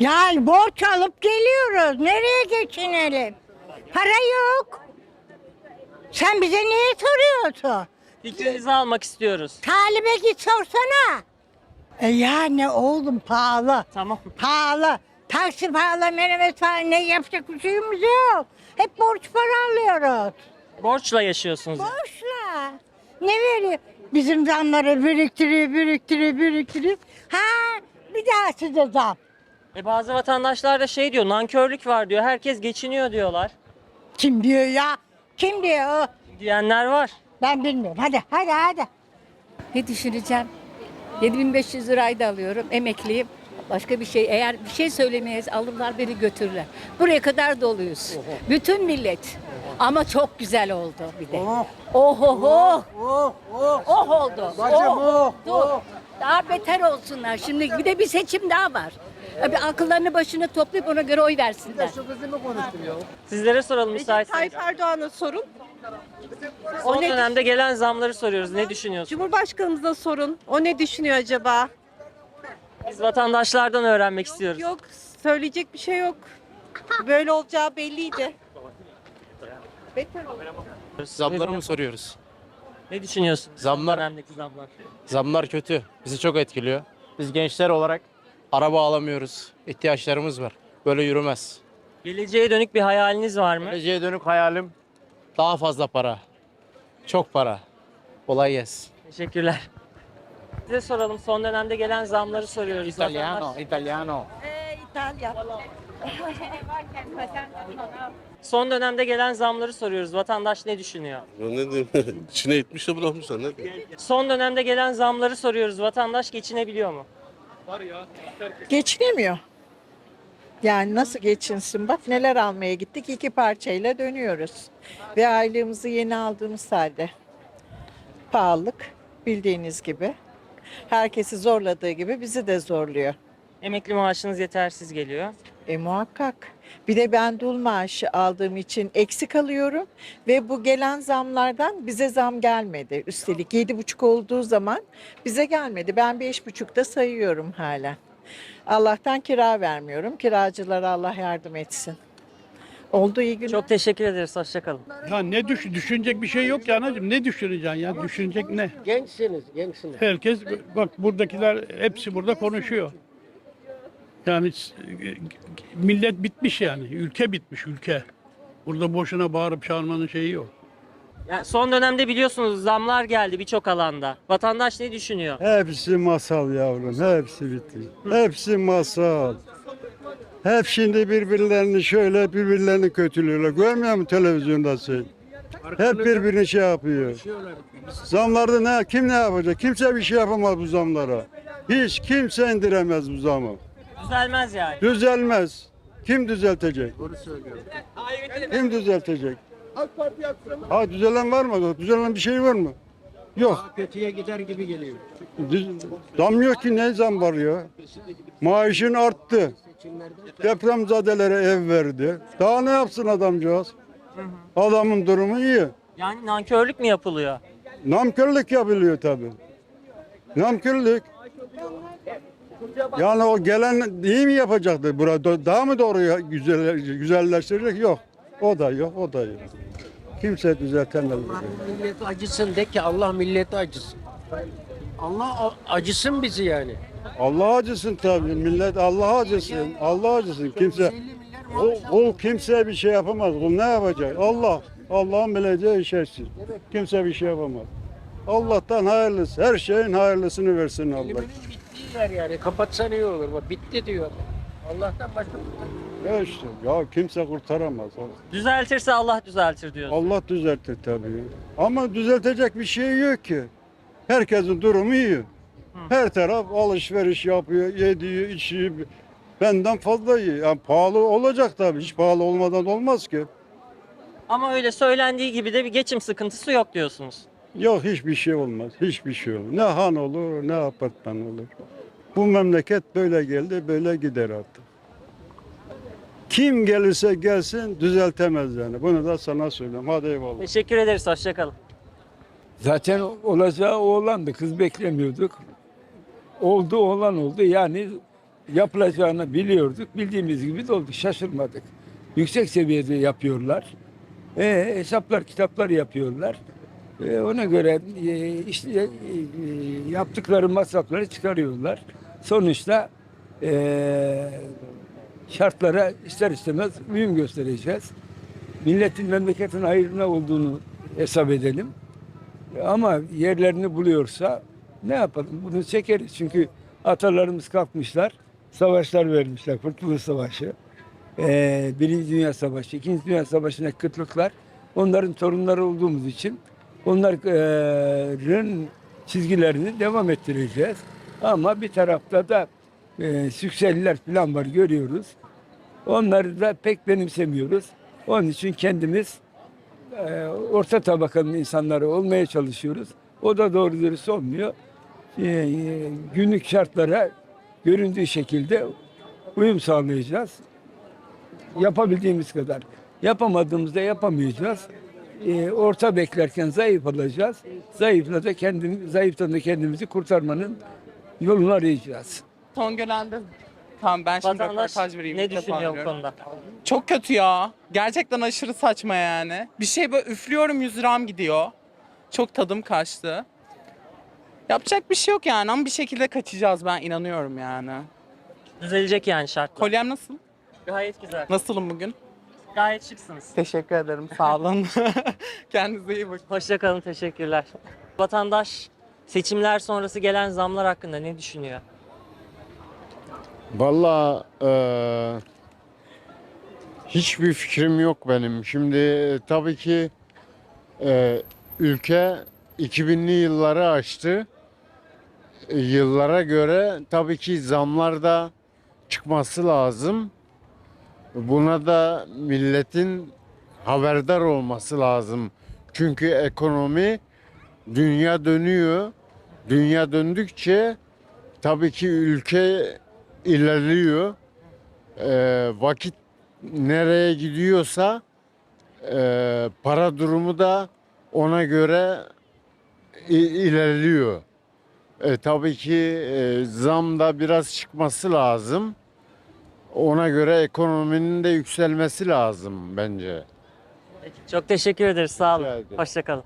Ya borç alıp geliyoruz. Nereye geçinelim? Para yok. Sen bize niye soruyorsun? Fikrinizi almak istiyoruz. Talibe git sorsana. E yani oğlum pahalı. Tamam. Pahalı. Taksi pahalı, menemet pahalı. Ne yapacak bir şeyimiz yok. Hep borç para alıyoruz. Borçla yaşıyorsunuz. yani. Borçla. Ne veriyor? Bizim zamları biriktiriyor, biriktiriyor, biriktiriyor. Ha bir daha size zam. E bazı vatandaşlar da şey diyor, nankörlük var diyor. Herkes geçiniyor diyorlar. Kim diyor ya? Kim diyor? Diyenler var. Ben bilmiyorum. Hadi hadi hadi. Ne düşüneceğim? 7500 lirayı da alıyorum. Emekliyim. Başka bir şey eğer bir şey söylemeyiz alırlar beni götürürler. Buraya kadar doluyuz. Bütün millet. Ama çok güzel oldu bir de. Oh oh oh. Oh oldu. Oh. Dur. Daha beter olsunlar. Şimdi bir de bir seçim daha var. Bir akıllarını başına toplayıp ona göre oy versinler. Sizlere soralım müsaitseniz. Tayyip Erdoğan'a sorun. Son ne dönemde gelen zamları soruyoruz. Ne düşünüyorsunuz? Cumhurbaşkanımıza sorun. O ne düşünüyor acaba? Biz vatandaşlardan öğrenmek istiyoruz. Yok, söyleyecek bir şey yok. Böyle olacağı belliydi. Beter oldu. Zamları mı soruyoruz? Ne düşünüyorsunuz? Zamlar- dönemdeki zamlar. Zamlar kötü. Bizi çok etkiliyor. Biz gençler olarak araba alamıyoruz. İhtiyaçlarımız var. Böyle yürümez. Geleceğe dönük bir hayaliniz var mı? Geleceğe dönük hayalim daha fazla para. Çok para. Kolay gelsin. Teşekkürler. Size soralım. Son dönemde gelen zamları soruyoruz. Vatandaş- italiano. Son dönemde gelen zamları soruyoruz. Vatandaş ne düşünüyor? Ya ne diyeyim? İçine etmiş de bırakmışlar ne diyeyim? Son dönemde gelen zamları soruyoruz. Vatandaş geçinebiliyor mu? Geçinemiyor. Yani nasıl geçinsin? Bak neler almaya gittik. iki parçayla dönüyoruz. Ve aylığımızı yeni aldığımız halde. Pahalılık bildiğiniz gibi. Herkesi zorladığı gibi bizi de zorluyor. Emekli maaşınız yetersiz geliyor. E muhakkak. Bir de ben dul maaşı aldığım için eksik alıyorum ve bu gelen zamlardan bize zam gelmedi. Üstelik yedi buçuk olduğu zaman bize gelmedi. Ben beş buçukta sayıyorum hala. Allah'tan kira vermiyorum. Kiracılara Allah yardım etsin. Oldu iyi günler. Çok teşekkür ederiz. Hoşçakalın. Ya ne düş düşünecek bir şey yok ya anacığım. Ne düşüneceksin ya? Düşünecek ne? Gençsiniz, gençsiniz. Herkes bak buradakiler hepsi burada konuşuyor. Yani s- millet bitmiş yani. Ülke bitmiş ülke. Burada boşuna bağırıp çağırmanın şeyi yok. Yani son dönemde biliyorsunuz zamlar geldi birçok alanda. Vatandaş ne düşünüyor? Hepsi masal yavrum, hepsi bitti. Hepsi masal. Hep şimdi birbirlerini şöyle birbirlerini kötülüyorlar. Görmüyor musun televizyonda sen? Hep birbirini şey yapıyor. Zamlarda ne, kim ne yapacak? Kimse bir şey yapamaz bu zamlara. Hiç kimse indiremez bu zamı. Düzelmez yani. Düzelmez. Kim düzeltecek? Kim düzeltecek? Ha düzelen var mı? Düzelen bir şey var mı? Yok. Kötüye gider gibi geliyor. Düz- Zam yok ki ne zam var ya? Maaşın arttı. Depremzadelere ev verdi. Daha ne yapsın adamcağız? Adamın durumu iyi. Yani nankörlük mü yapılıyor? Namkörlük yapılıyor tabii. Namkörlük. Yani o gelen iyi mi yapacaktı? Burada daha mı doğru güzel, güzelleştirecek? Yok. O da yok, o da yok. Kimse düzeltemez. Millet acısın de ki Allah milleti acısın. Allah acısın bizi yani. Allah acısın tabii. Millet Allah acısın. Allah acısın. Kimse o, o kimse bir şey yapamaz. O ne yapacak? Allah. Allah'ın bileceği işersiz. Kimse bir şey yapamaz. Allah'tan hayırlısı. Her şeyin hayırlısını versin Allah. Yer yani. Kapatsan iyi olur. Bak bitti diyor. Allah'tan başka Ya işte ya kimse kurtaramaz. Düzeltirse Allah düzeltir diyor. Allah düzeltir tabii. Ama düzeltecek bir şey yok ki. Herkesin durumu iyi. Her taraf alışveriş yapıyor, yediği, içiyor. Benden fazla iyi. Yani pahalı olacak tabii. Hiç pahalı olmadan olmaz ki. Ama öyle söylendiği gibi de bir geçim sıkıntısı yok diyorsunuz. Yok hiçbir şey olmaz. Hiçbir şey olmaz. Ne han olur ne apartman olur. Bu memleket böyle geldi böyle gider artık. Kim gelirse gelsin düzeltemez yani. Bunu da sana söylüyorum. Hadi eyvallah. Teşekkür ederiz. Hoşçakalın. Zaten olacağı oğlandı. Kız beklemiyorduk. Oldu oğlan oldu. Yani yapılacağını biliyorduk. Bildiğimiz gibi de oldu. Şaşırmadık. Yüksek seviyede yapıyorlar. E, hesaplar, kitaplar yapıyorlar. E, ona göre e, işte e, yaptıkları masrafları çıkarıyorlar. Sonuçta e, şartlara ister istemez uyum göstereceğiz. Milletin memleketin hayrına olduğunu hesap edelim. Ama yerlerini buluyorsa ne yapalım? Bunu çekeriz. Çünkü atalarımız kalkmışlar. Savaşlar vermişler. Kurtuluş Savaşı. Ee, Birinci Dünya Savaşı, İkinci Dünya Savaşı'na kıtlıklar. Onların torunları olduğumuz için onların çizgilerini devam ettireceğiz. Ama bir tarafta da e, sükseliler falan var görüyoruz. Onları da pek benimsemiyoruz. Onun için kendimiz e, orta tabakanın insanları olmaya çalışıyoruz. O da doğru dürüst olmuyor. E, e, günlük şartlara göründüğü şekilde uyum sağlayacağız. Yapabildiğimiz kadar. Yapamadığımızda yapamayacağız. E, orta beklerken zayıf olacağız. Zayıfla da kendimiz, zayıftan da kendimizi kurtarmanın yolunu arayacağız. Son gölende Tamam ben şimdi Vatandaş röportaj vereyim. ne ilk defa düşünüyor bu veriyorum. konuda? Çok kötü ya. Gerçekten aşırı saçma yani. Bir şey böyle üflüyorum 100 liram gidiyor. Çok tadım kaçtı. Yapacak bir şey yok yani ama bir şekilde kaçacağız ben inanıyorum yani. Düzelecek yani şartlar. Kolyem nasıl? Gayet güzel. Nasılım bugün? Gayet şıksınız. Teşekkür ederim sağ olun. Kendinize iyi bakın. Hoşçakalın, teşekkürler. Vatandaş seçimler sonrası gelen zamlar hakkında ne düşünüyor? Vallahi eee, hiçbir fikrim yok benim. Şimdi e, tabii ki e, ülke 2000'li yılları aştı. E, Yıllara göre tabii ki zamlar da çıkması lazım. Buna da milletin haberdar olması lazım. Çünkü ekonomi dünya dönüyor. Dünya döndükçe tabii ki ülke ilerliyor. Ee, vakit nereye gidiyorsa e, para durumu da ona göre ilerliyor. E, tabii ki e, zam da biraz çıkması lazım. Ona göre ekonominin de yükselmesi lazım bence. Çok teşekkür ederiz, sağ olun. Hoşçakalın.